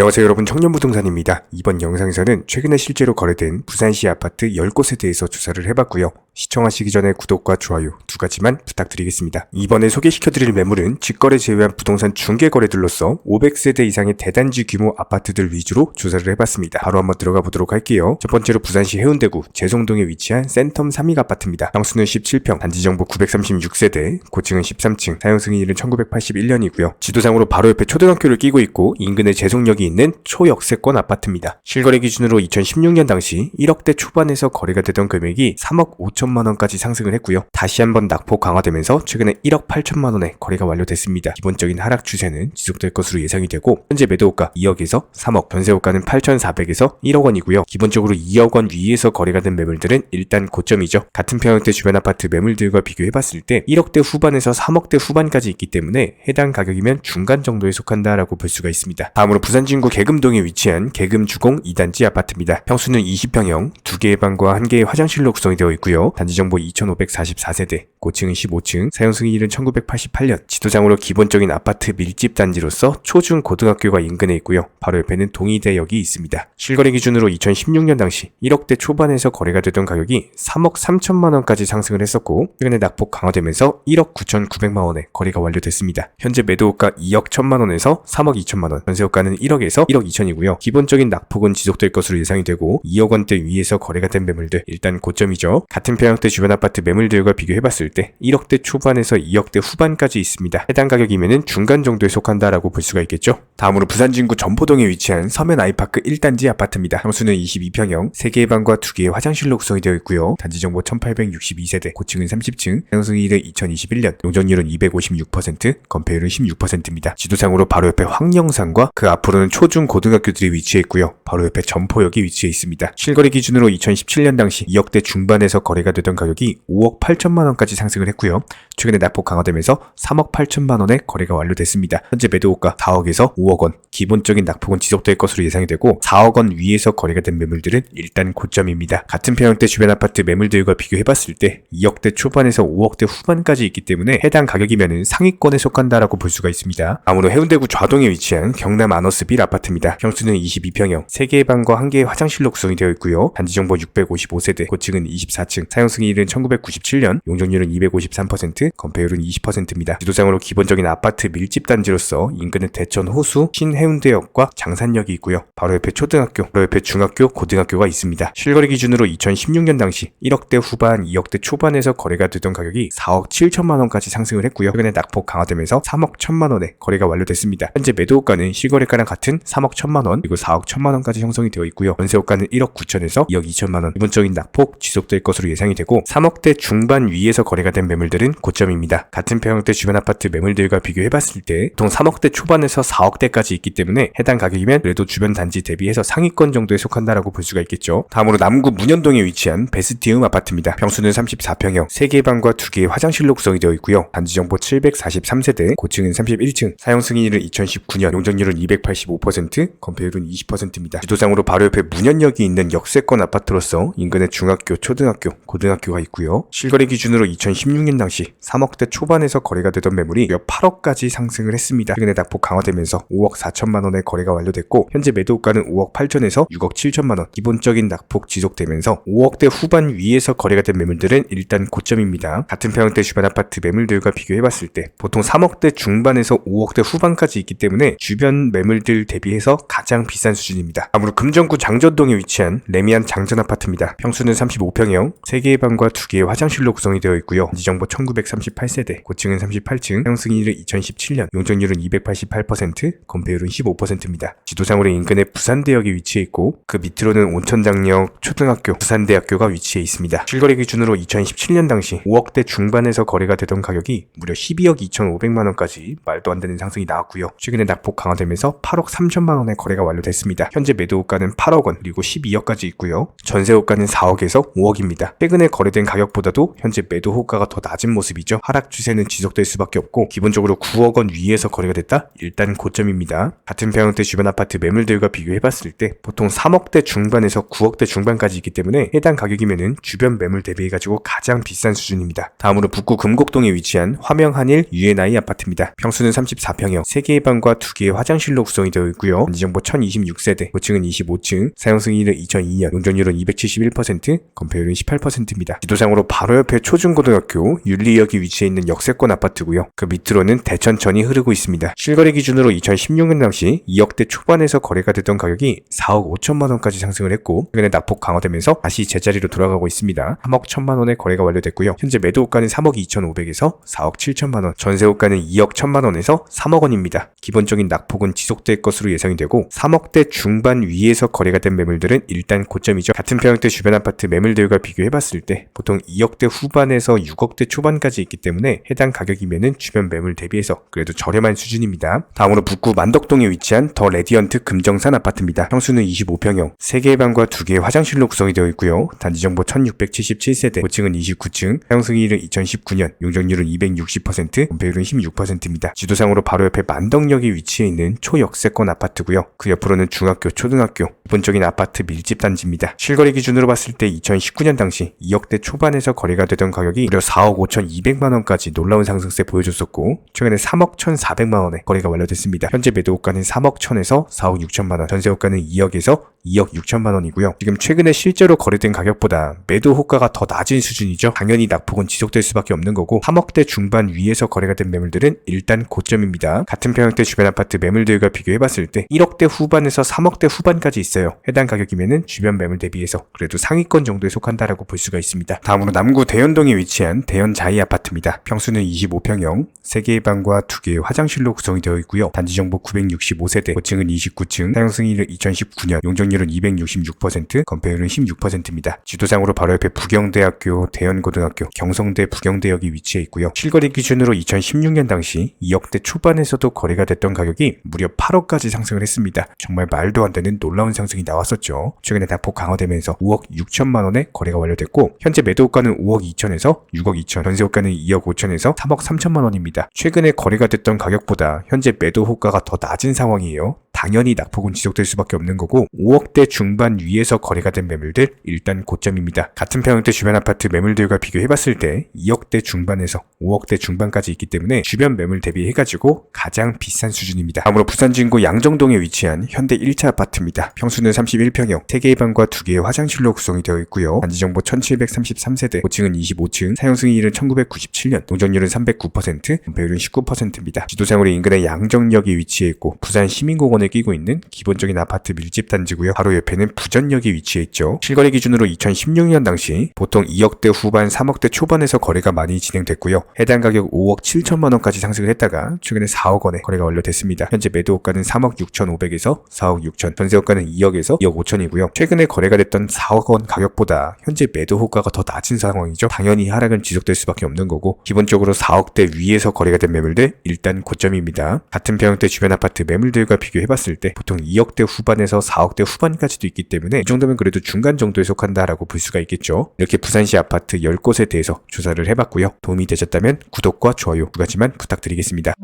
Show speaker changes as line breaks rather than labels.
안녕하세요 여러분 청년부동산입니다. 이번 영상에서는 최근에 실제로 거래된 부산시 아파트 10곳에 대해서 조사를 해봤고요. 시청하시기 전에 구독과 좋아요 두 가지만 부탁드리겠습니다. 이번에 소개시켜드릴 매물은 직거래 제외한 부동산 중개거래들로서 500세대 이상의 대단지 규모 아파트들 위주로 조사를 해봤습니다. 바로 한번 들어가 보도록 할게요. 첫 번째로 부산시 해운대구 재송동에 위치한 센텀 3익 아파트입니다. 평수는 17평, 단지 정보 936세대, 고층은 13층, 사용 승인일은 1981년이고요. 지도상으로 바로 옆에 초등학교를 끼고 있고 인근에 재송역이 있는 초역세권 아파트입니다. 실거래 기준으로 2016년 당시 1억대 초반에서 거래가 되던 금액이 3억 5천 만 원까지 상승을 했고요. 다시 한번 낙폭 강화되면서 최근에 1억 8천만 원에 거래가 완료됐습니다. 기본적인 하락 추세는 지속될 것으로 예상이 되고 현재 매도호가 2억에서 3억, 전세호가는 8,400에서 1억 원이고요. 기본적으로 2억 원 위에서 거래가 된 매물들은 일단 고점이죠. 같은 평형대 주변 아파트 매물들과 비교해봤을 때 1억대 후반에서 3억대 후반까지 있기 때문에 해당 가격이면 중간 정도에 속한다라고 볼 수가 있습니다. 다음으로 부산 진구 계금동에 위치한 계금 주공 2단지 아파트입니다. 평수는 20평형, 2개의 방과 1개의 화장실로 구성이 되어 있고요. 단지 정보 2544세대, 고층은 15층, 사용 승인일은 1988년, 지도상으로 기본적인 아파트 밀집 단지로서 초중 고등학교가 인근에 있고요. 바로 옆에는 동의대역이 있습니다. 실거래 기준으로 2016년 당시 1억대 초반에서 거래가 되던 가격이 3억 3천만 원까지 상승을 했었고 최근에 낙폭 강화되면서 1억 9,900만 원에 거래가 완료됐습니다. 현재 매도호가 2억 1천만 원에서 3억 2천만 원, 전세호가는 1억에서 1억 2천이고요. 기본적인 낙폭은 지속될 것으로 예상이 되고 2억 원대 위에서 거래가 된 매물들 일단 고점이죠. 같은 평형대 주변 아파트 매물들과 비교해봤을 때 1억대 초반에서 2억대 후반까지 있습니다. 해당 가격이면은 중간 정도에 속한다라고 볼 수가 있겠죠. 다음으로 부산 진구 전포동에 위치한 서면 아이파크 1단지 아파트입니다. 평수는 22평형, 3개의 방과 2개의 화장실로 구성이 되어 있고요. 단지 정보 1862세대, 고층은 30층, 사용승일은 2021년, 용적률은 256%, 건폐율은 16%입니다. 지도상으로 바로 옆에 황령산과 그 앞으로는 초중 고등학교들이 위치해 있고요. 바로 옆에 점포역이 위치해 있습니다. 실거래 기준으로 2017년 당시 2억대 중반에서 거래가 되던 가격이 5억 8천만 원까지 상승을 했고요. 최근에 낙폭 강화되면서 3억 8천만 원에 거래가 완료됐습니다. 현재 매도호가 4억에서 5억 원, 기본적인 낙폭은 지속될 것으로 예상이 되고 4억 원 위에서 거래가 된 매물들은 일단 고점입니다. 같은 평형대 주변 아파트 매물들과 비교해봤을 때 2억대 초반에서 5억대 후반까지 있기 때문에 해당 가격이면 상위권에 속한다라고 볼 수가 있습니다. 아무로 해운대구 좌동에 위치한 경남 아너스 빌 아파트입니다. 평수는 22평형, 3개의 방과 1개의 화장실로 구성이 되어 있고요. 단지 정보 655세대, 고층은 24층, 사용 승인일은 1997년, 용적률은 253%, 건폐율은 20%입니다. 지도상으로 기본적인 아파트 밀집 단지로서 인근은 대천 호수, 신해운대역과 장산역이 있고요. 바로 옆에 초등학교, 바로 옆에 중학교, 고등학교가 있습니다. 실거래 기준으로 2016년 당시 1억대 후반, 2억대 초반에서 거래가 되던 가격이 4억 7천만 원까지 상승을 했고요. 최근에 낙폭 강화되면서 3억 1천만 원에 거래가 완료됐습니다. 현재 매도가는 실거래가랑 같은 3억 1천만 원, 그리고 4억 1천만 원까지 형성이 되어 있고요. 전세호가는 1억 9천에서 2억 2천만 원. 기본적인 낙폭 지속될 것으로 예상이 되고 3억대 중반 위에서 거래가 된 매물들은 고점입니다. 같은 평형대 주변 아파트 매물들과 비교해봤을 때 보통 3억대 초반에서 4억대까지 있기 때문에 해당 가격이면 그래도 주변 단지 대비해서 상위권 정도에 속한다라고 볼 수가 있겠죠. 다음으로 남구 문현동에 위치한 베스티움 아파트입니다. 평수는 34평형, 3개의 방과 2개의 화장실로 구성이 되어 있고요. 단지 정보 743세대, 고층은 31층, 사용 승인일은 2019년, 용적률은 285%, 건폐율은 20%입니다. 지도상으로 바로 옆에 문현역이 있는 역세권 아파트로서 인근에 중학교, 초등학교, 고등 학교가 있고요. 실거래 기준으로 2016년 당시 3억대 초반에서 거래가 되던 매물이 8억까지 상승을 했습니다. 최근에 낙폭 강화되면서 5억 4천만 원의 거래가 완료됐고 현재 매도가는 5억 8천에서 6억 7천만 원. 기본적인 낙폭 지속되면서 5억대 후반 위에서 거래가 된 매물들은 일단 고점입니다. 같은 평형대 주변 아파트 매물들과 비교해봤을 때 보통 3억대 중반에서 5억대 후반까지 있기 때문에 주변 매물들 대비해서 가장 비싼 수준입니다. 다음으로 금정구 장전동에 위치한 레미안 장전 아파트입니다. 평수는 35평형, 3개의 방과 2개의 화장실로 구성이 되어 있고요. 지정보 1938세대, 고층은 38층, 형승일은 2017년, 용적률은 288%, 건폐율은 15%입니다. 지도상으로 인근에 부산대역이 위치해 있고 그 밑으로는 온천장역 초등학교, 부산대학교가 위치해 있습니다. 실거래 기준으로 2017년 당시 5억대 중반에서 거래가 되던 가격이 무려 12억 2,500만 원까지 말도 안 되는 상승이 나왔고요. 최근에 낙폭 강화되면서 8억 3천만 원의 거래가 완료됐습니다. 현재 매도가는 8억 원 그리고 12억까지 있고요. 전세호가는 4억에서 5억입니다. 최근에 최근에 거래된 가격보다도 현재 매도 호가가 더 낮은 모습이죠. 하락 추세는 지속될 수밖에 없고 기본적으로 9억 원 위에서 거래가 됐다? 일단 고점입니다. 같은 평형대 주변 아파트 매물들과 비교해봤을 때 보통 3억대 중반에서 9억대 중반까지 있기 때문에 해당 가격이면은 주변 매물 대비해가지고 가장 비싼 수준입니다. 다음으로 북구 금곡동에 위치한 화명 한일 UNI 아파트입니다. 평수는 34평형, 3개의 방과 2개의 화장실로 구성이 되어 있고요. 단지정보 1026세대, 고층은 25층, 사용 승인은 2002년, 용적률은 271%, 건폐율은 18% 입니다. 지도상으로 바로 옆에 초중고등학교 윤리역이 위치해 있는 역세권 아파트고요. 그 밑으로는 대천천이 흐르고 있습니다. 실거래 기준으로 2016년 당시 2억대 초반에서 거래가 되던 가격이 4억 5천만 원까지 상승을 했고 최근에 낙폭 강화되면서 다시 제자리로 돌아가고 있습니다. 3억 1천만 원의 거래가 완료됐고요. 현재 매도 호가는 3억 2,500에서 4억 7천만 원, 전세 호가는 2억 1천만 원에서 3억 원입니다. 기본적인 낙폭은 지속될 것으로 예상이 되고 3억대 중반 위에서 거래가 된 매물들은 일단 고점이죠. 같은 평형대 주변 아파트 매물들과 비교해봤을 때 보통 2억대 후반에서 6억대 초반까지 있기 때문에 해당 가격이면은 주변 매물 대비해서 그래도 저렴한 수준입니다. 다음으로 북구 만덕동에 위치한 더 레디언트 금정산 아파트입니다. 평수는 25평형, 3개의 방과 2개의 화장실로 구성이 되어 있고요. 단지 정보 1677세대, 고층은 29층, 사용 승인일은 2019년, 용적률은 260%, 건폐율은 16%입니다. 지도상으로 바로 옆에 만덕역이 위치해 있는 초역세권 아파트고요. 그 옆으로는 중학교, 초등학교, 기본적인 아파트 밀집 단지입니다. 실거래 기준으로 봤을 때 2019년 당시 2억대 초반에서 거래가 되던 가격이 무려 4억 5천2백만 원까지 놀라운 상승세 보여줬었고 최근에 3억 1,400만 원에 거래가 완료됐습니다. 현재 매도 호가는 3억 1천에서 4억 6천만 원, 전세 호가는 2억에서 2억 6천만 원이고요. 지금 최근에 실제로 거래된 가격보다 매도 호가가 더 낮은 수준이죠. 당연히 낙폭은 지속될 수밖에 없는 거고 3억대 중반 위에서 거래가 된 매물들은 일단 고점입니다. 같은 평형대 주변 아파트 매물들과 비교해봤을 때 1억대 후반에서 3억대 후반까지 있어요. 해당 가격이면은 주변 매물 대비해서 그래도 상위권 정도에 속한다라고 볼 수가 있습니다. 다음으로 남구 대연동에 위치한 대연 자이 아파트입니다. 평수는 25평형, 3개의 방과 2개의 화장실로 구성이 되어 있고요. 단지 정보 965세대, 고층은 29층, 사용 승인은 2019년, 용적률은 266%, 건폐율은 16%입니다. 지도상으로 바로 옆에 부경대학교, 대연고등학교, 경성대 부경대역이 위치해 있고요. 실거래 기준으로 2016년 당시 2억대 초반에서도 거래가 됐던 가격이 무려 8억까지 상승을 했습니다. 정말 말도 안 되는 놀라운 상승이 나왔었죠. 최근에 낙폭 강화되면서 5억 6천만 원에 거래가 완료됐고 현재 매도 호가는 5억 2천에서 6억 2천, 전세 호가는 2억 5천에서 3억 3천만 원입니다. 최근에 거래가 됐던 가격보다 현재 매도 호가가 더 낮은 상황이에요. 당연히 낙폭은 지속될 수밖에 없는 거고 5억대 중반 위에서 거래가 된 매물들 일단 고점입니다. 같은 평형대 주변 아파트 매물들과 비교해봤을 때 2억대 중반에서 5억대 중반까지 있기 때문에 주변 매물 대비해가지고 가장 비싼 수준입니다. 다음으로 부산 진구 양정동에 위치한 현대 1차 아파트입니다. 평수는 31평형, 3개의 방과 2개의 화장실로 구성이 되어 있고요. 단지 정보 1733세대, 고층은 25층, 사용 승인일은 1997년, 동전율은 309%, 건폐율은 19%입니다. 지도상으로 인근의 양정역이 위치해 있고 부산 시민공원을 끼고 있는 기본적인 아파트 밀집 단지고요. 바로 옆에는 부전역이 위치해 있죠. 실거래 기준으로 2016년 당시 보통 2억대 후반, 3억대 초반에서 거래가 많이 진행됐고요. 해당 가격 5억 7천만 원까지 상승을 했다가 최근에 4억 원에 거래가 완료됐습니다. 현재 매도 호가는 3억 6천5백에서 4억 6천, 전세 호가는 2억에서 2억 5천이고요. 최근에 거래가 됐던 4억 원 가격보다 현재 매도 호가가 더 낮은 상황이죠. 당연히 하락은 지속될 수밖에 없는 거고 기본적으로 4억대 위에서 거래가 된 매물들 일단 고점입니다. 같은 평형대 주변 아파트 매물들과 비교해봤을 때 보통 2억대 후반에서 4억대 후반까지도 있기 때문에 이 정도면 그래도 중간 정도에 속한다라고 볼 수가 있겠죠. 이렇게 부산시 아파트 10곳에 대해서 조사를 해봤고요. 도움이 되셨다면 구독과 좋아요 두 가지만 부탁드리겠습니다.